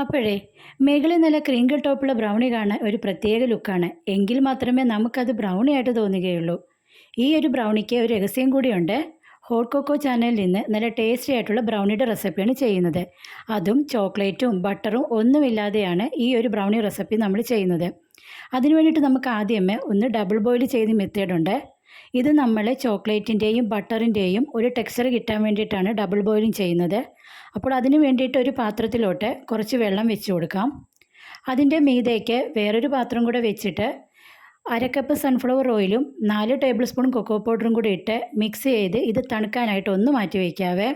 അപ്പോഴേ മേഖലയിൽ നല്ല ക്രിങ്കിൾ ടോപ്പുള്ള ബ്രൗണി കാണാൻ ഒരു പ്രത്യേക ലുക്കാണ് എങ്കിൽ മാത്രമേ നമുക്കത് ബ്രൗണി ആയിട്ട് തോന്നുകയുള്ളൂ. ഈ ഒരു ബ്രൗണിക്ക് ഒരു രഹസ്യം കൂടിയുണ്ട്. ഹോട്ട് കൊക്കോ ചാനലിൽ നിന്ന് നല്ല ടേസ്റ്റി ആയിട്ടുള്ള ബ്രൗണിയുടെ റെസിപ്പിയാണ് ചെയ്യുന്നത്. അതും ചോക്ലേറ്റും ബട്ടറും ഒന്നുമില്ലാതെയാണ് ഈ ഒരു ബ്രൗണി റെസിപ്പി നമ്മൾ ചെയ്യുന്നത്. അതിനു വേണ്ടിയിട്ട് നമുക്ക് ആദ്യമേ ഒന്ന് ഡബിൾ ബോയിൽ ചെയ്ത് മെത്തേഡുണ്ട് ഇത് നമ്മൾ ചോക്ലേറ്റിന്റെയും ബട്ടറിന്റെയും ഒരു ടെക്സ്ചർ കിട്ടാൻ വേണ്ടിയിട്ടാണ് ഡബിൾ ബോയിലിംഗ് ചെയ്യുന്നത്. അപ്പോൾ അതിന് വേണ്ടിയിട്ട് ഒരു പാത്രത്തിലോട്ട് കുറച്ച് വെള്ളം വെച്ച് കൊടുക്കാം. അതിന്റെ മീതേക്ക് വേറൊരു പാത്രം കൂടെ വെച്ചിട്ട് അരക്കപ്പ് സൺഫ്ലവർ ഓയിലും നാല് ടേബിൾ സ്പൂൺ കൊക്കോ പൗഡറും കൂടി ഇട്ട് മിക്സ് ചെയ്ത് ഇത് തണുക്കാനായിട്ട് ഒന്ന് മാറ്റി വയ്ക്കാവേ.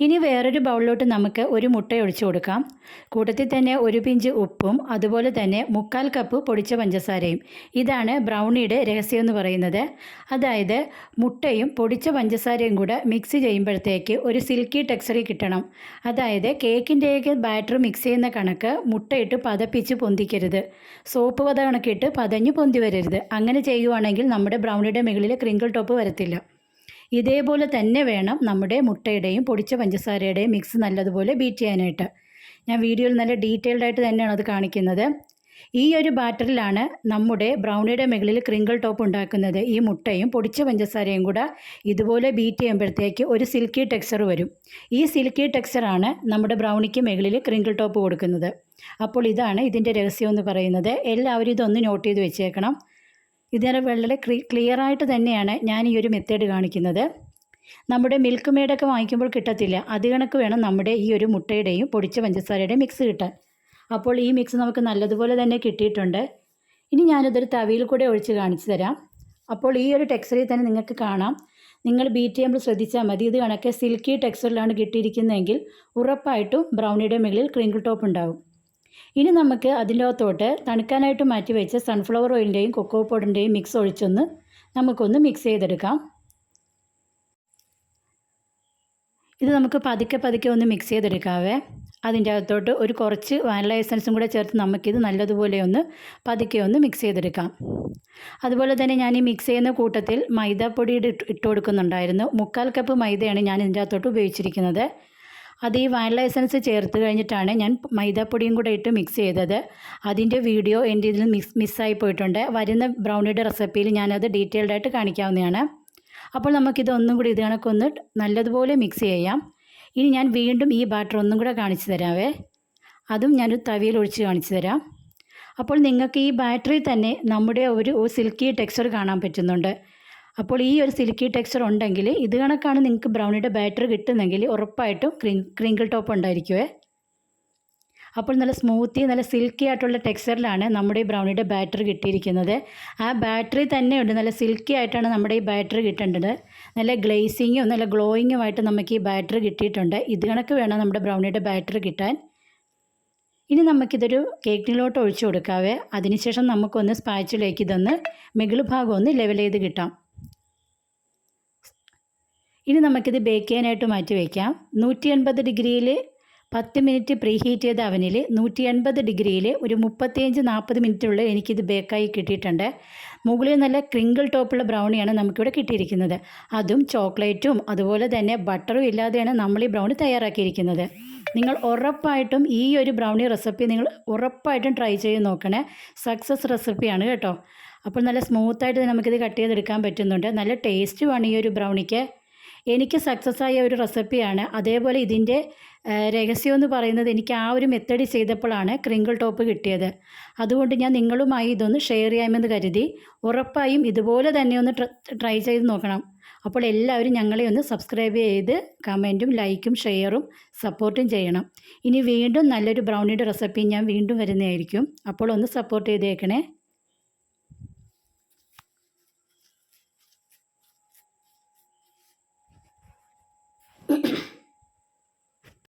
ഇനി വേറൊരു ബൗളിലോട്ട് നമുക്ക് ഒരു മുട്ട ഒഴിച്ചു കൊടുക്കാം. കൂട്ടത്തിൽ തന്നെ ഒരു പിഞ്ച് ഉപ്പും അതുപോലെ തന്നെ മുക്കാൽ കപ്പ് പൊടിച്ച പഞ്ചസാരയും. ഇതാണ് ബ്രൗണിയുടെ രഹസ്യം എന്ന് പറയുന്നത്. അതായത് മുട്ടയും പൊടിച്ച പഞ്ചസാരയും കൂടെ മിക്സ് ചെയ്യുമ്പോഴത്തേക്ക് ഒരു സിൽക്കി ടെക്സ്ചറി കിട്ടണം. അതായത് കേക്കിന്റെയൊക്കെ ബാറ്റർ മിക്സ് ചെയ്യുന്ന കണക്ക് മുട്ടയിട്ട് പതപ്പിച്ച് പൊന്തിക്കരുത്. സോപ്പ് പത കണക്കിട്ട് പതഞ്ഞ് പൊന്തി വരരുത്. അങ്ങനെ ചെയ്യുവാണെങ്കിൽ നമ്മുടെ ബ്രൗണിയുടെ മുകളിൽ ക്രിങ്കിൾ ടോപ്പ് വരത്തില്ല. ഇതേപോലെ തന്നെ വേണം നമ്മുടെ മുട്ടയുടെയും പൊടിച്ച പഞ്ചസാരയുടെയും മിക്സ് നല്ലതുപോലെ ബീറ്റ് ചെയ്യാനായിട്ട്. ഞാൻ വീഡിയോയിൽ നല്ല ഡീറ്റെയിൽഡ് ആയിട്ട് തന്നെയാണ് അത് കാണിക്കുന്നത്. ഈ ഒരു ബാറ്ററിലാണ് നമ്മുടെ ബ്രൗണിയുടെ മുകളിൽ ക്രിങ്കിൾ ടോപ്പ് ഉണ്ടാക്കുന്നത്. ഈ മുട്ടയും പൊടിച്ച പഞ്ചസാരയും കൂടെ ഇതുപോലെ ബീറ്റ് ചെയ്യുമ്പോഴത്തേക്ക് ഒരു സിൽക്കി ടെക്സ്ചർ വരും. ഈ സിൽക്കി ടെക്സ്ചറാണ് നമ്മുടെ ബ്രൗണിക്ക് മുകളിൽ ക്രിങ്കിൾ ടോപ്പ് കൊടുക്കുന്നത്. അപ്പോൾ ഇതാണ് ഇതിന്റെ രഹസ്യം എന്ന് പറയുന്നത്. എല്ലാവരും ഇതൊന്ന് നോട്ട് ചെയ്ത് വെച്ചേക്കണം. ഇതിനെ വളരെ ക്ലിയർ ആയിട്ട് തന്നെയാണ് ഞാൻ ഈ ഒരു മെത്തേഡ് കാണിക്കുന്നത്. നമ്മുടെ മിൽക്ക് മെയ്ഡൊക്കെ വാങ്ങിക്കുമ്പോൾ കിട്ടത്തില്ല. അത് കണക്ക് വേണം നമ്മുടെ ഈ ഒരു മുട്ടയുടെയും പൊടിച്ച പഞ്ചസാരയുടെയും മിക്സ് കിട്ടാൻ. അപ്പോൾ ഈ മിക്സ് നമുക്ക് നല്ലതുപോലെ തന്നെ കിട്ടിയിട്ടുണ്ട്. ഇനി ഞാനിതൊരു തവിയിൽ കൂടെ ഒഴിച്ച് കാണിച്ചു തരാം. അപ്പോൾ ഈ ഒരു ടെക്സ്ചറിൽ തന്നെ നിങ്ങൾക്ക് കാണാം. നിങ്ങൾ ബീറ്റ് ചെയ്യുമ്പോൾ ശ്രദ്ധിച്ചാൽ മതി. ഇത് കണക്കെ സിൽക്കി ടെക്സ്ചറിലാണ് കിട്ടിയിരിക്കുന്നതെങ്കിൽ ഉറപ്പായിട്ടും ബ്രൗണിയുടെ മുകളിൽ ക്രിങ്കിൾ ടോപ്പ് ഉണ്ടാവും. ഇനി നമുക്ക് അതിന്റെ അകത്തോട്ട് തണുക്കാനായിട്ട് മാറ്റി വെച്ച സൺഫ്ലവർ ഓയിലിന്റെയും കൊക്കോ പൗഡറിന്റെയും മിക്സ് ഒഴിച്ചൊന്ന് നമുക്കൊന്ന് മിക്സ് ചെയ്തെടുക്കാം. ഇത് നമുക്ക് പതുക്കെ പതുക്കെ ഒന്ന് മിക്സ് ചെയ്തെടുക്കാവേ. അതിന്റെ അകത്തോട്ട് ഒരു കുറച്ച് വാനില എസൻസും കൂടെ ചേർത്ത് നമുക്കിത് നല്ലതുപോലെ ഒന്ന് പതുക്കെ ഒന്ന് മിക്സ് ചെയ്തെടുക്കാം. അതുപോലെ തന്നെ ഞാൻ ഈ മിക്സ് ചെയ്യുന്ന കൂട്ടത്തിൽ മൈദാപ്പൊടിയുടെ ഇട്ട് ഇട്ട് കൊടുക്കുന്നുണ്ടായിരുന്നു. മുക്കാൽ കപ്പ് മൈദയാണ് ഞാൻ ഇതിന്റെ അകത്തോട്ട് ഉപയോഗിച്ചിരിക്കുന്നത്. അത് ഈ വാനില എസൻസ് ചേർത്ത് കഴിഞ്ഞിട്ടാണ് ഞാൻ മൈദാപ്പൊടിയും കൂടെ ഇട്ട് മിക്സ് ചെയ്തത്. അതിന്റെ വീഡിയോ എന്റെ ഇതിൽ മിസ് മിസ്സായി പോയിട്ടുണ്ട്. വരുന്ന ബ്രൗണിയുടെ റെസിപ്പിയിൽ ഞാനത് ഡീറ്റെയിൽഡ് ആയിട്ട് കാണിക്കാവുന്നതാണ്. അപ്പോൾ നമുക്കിത് ഒന്നും കൂടി ഇത് കണക്കൊന്ന് നല്ലതുപോലെ മിക്സ് ചെയ്യാം. ഇനി ഞാൻ വീണ്ടും ഈ ബാറ്റർ ഒന്നും കൂടെ കാണിച്ചു തരാവേ. അതും ഞാനൊരു തവിയിൽ ഒഴിച്ച് കാണിച്ചു തരാം. അപ്പോൾ നിങ്ങൾക്ക് ഈ ബാറ്ററി തന്നെ നമ്മുടെ ഒരു സിൽക്കി ടെക്സ്ചർ കാണാൻ പറ്റുന്നുണ്ട്. അപ്പോൾ ഈ ഒരു സിൽക്കി ടെക്സ്ചർ ഉണ്ടെങ്കിൽ ഇത് കണക്കാണ് നിങ്ങൾക്ക് ബ്രൗണിയുടെ ബാറ്റർ കിട്ടുന്നെങ്കിൽ ഉറപ്പായിട്ടും ക്രിങ് ക്രിങ്കിൾ ടോപ്പ് ഉണ്ടായിരിക്കുമേ അപ്പോൾ നല്ല സ്മൂത്തി നല്ല സിൽക്കി ആയിട്ടുള്ള ടെക്സ്ചറിലാണ് നമ്മുടെ ഈ ബ്രൗണിയുടെ ബാറ്റർ കിട്ടിയിരിക്കുന്നത്. ആ ബാറ്ററി തന്നെയുണ്ട്. നല്ല സിൽക്കി ആയിട്ടാണ് നമ്മുടെ ഈ ബാറ്റർ കിട്ടേണ്ടത്. നല്ല ഗ്ലേസിങ്ങും നല്ല ഗ്ലോയിങ്ങുമായിട്ട് നമുക്ക് ഈ ബാറ്റർ കിട്ടിയിട്ടുണ്ട്. ഇത് കണക്ക് വേണം നമ്മുടെ ബ്രൗണിയുടെ ബാറ്റർ കിട്ടാൻ. ഇനി നമുക്കിതൊരു കേക്കിലോട്ട് ഒഴിച്ചു കൊടുക്കാവേ. അതിനുശേഷം നമുക്കൊന്ന് സ്പാച്ചിലേക്ക് ഇതൊന്ന് മികളു ഭാഗം ഒന്ന് ലെവൽ ചെയ്ത് കിട്ടാം. ഇനി നമുക്കിത് ബേക്ക് ചെയ്യാനായിട്ട് മാറ്റി വയ്ക്കാം നൂറ്റി എൺപത് ഡിഗ്രിയിൽ പത്ത് മിനിറ്റ് പ്രീ ഹീറ്റ് ചെയ്ത അവനിൽ നൂറ്റി എൺപത് ഡിഗ്രിയിൽ ഒരു മുപ്പത്തിയഞ്ച് നാൽപ്പത് മിനിറ്റുള്ളിൽ എനിക്കിത് ബേക്കായി കിട്ടിയിട്ടുണ്ട്. മുകളിൽ നല്ല ക്രിങ്കിൾ ടോപ്പുള്ള ബ്രൗണിയാണ് നമുക്കിവിടെ കിട്ടിയിരിക്കുന്നത്. അതും ചോക്ലേറ്റും അതുപോലെ തന്നെ ബട്ടറും ഇല്ലാതെയാണ് നമ്മൾ ഈ ബ്രൗണി തയ്യാറാക്കിയിരിക്കുന്നത്. നിങ്ങൾ ഉറപ്പായിട്ടും ഈ ഒരു ബ്രൗണി റെസിപ്പി നിങ്ങൾ ഉറപ്പായിട്ടും ട്രൈ ചെയ്ത് നോക്കണേ. സക്സസ് റെസിപ്പിയാണ് കേട്ടോ. അപ്പോൾ നല്ല സ്മൂത്തായിട്ട് നമുക്കിത് കട്ട് ചെയ്തെടുക്കാൻ പറ്റുന്നുണ്ട്. നല്ല ടേസ്റ്റുമാണ് ഈ ഒരു ബ്രൗണിക്ക് എനിക്ക് സക്സസ് ആയ ഒരു റെസിപ്പിയാണ് അതേപോലെ ഇതിന്റെ രഹസ്യം എന്ന് പറയുന്നത് എനിക്ക് ആ ഒരു മെത്തേഡ് ചെയ്തപ്പോഴാണ് ക്രിങ്കിൾ ടോപ്പ് കിട്ടിയത്. അതുകൊണ്ട് ഞാൻ നിങ്ങളുമായി ഇതൊന്ന് ഷെയർ ചെയ്യാമെന്ന് കരുതി. ഉറപ്പായും ഇതുപോലെ തന്നെ ഒന്ന് ട്രൈ ചെയ്ത് നോക്കണം. അപ്പോൾ എല്ലാവരും ഞങ്ങളെ ഒന്ന് സബ്സ്ക്രൈബ് ചെയ്ത് കമന്റും ലൈക്കും ഷെയറും സപ്പോർട്ടും ചെയ്യണം. ഇനി വീണ്ടും നല്ലൊരു ബ്രൗണിയുടെ റെസിപ്പി ഞാൻ വീണ്ടും വരുന്നതായിരിക്കും. അപ്പോൾ ഒന്ന് സപ്പോർട്ട് ചെയ്തേക്കണേ.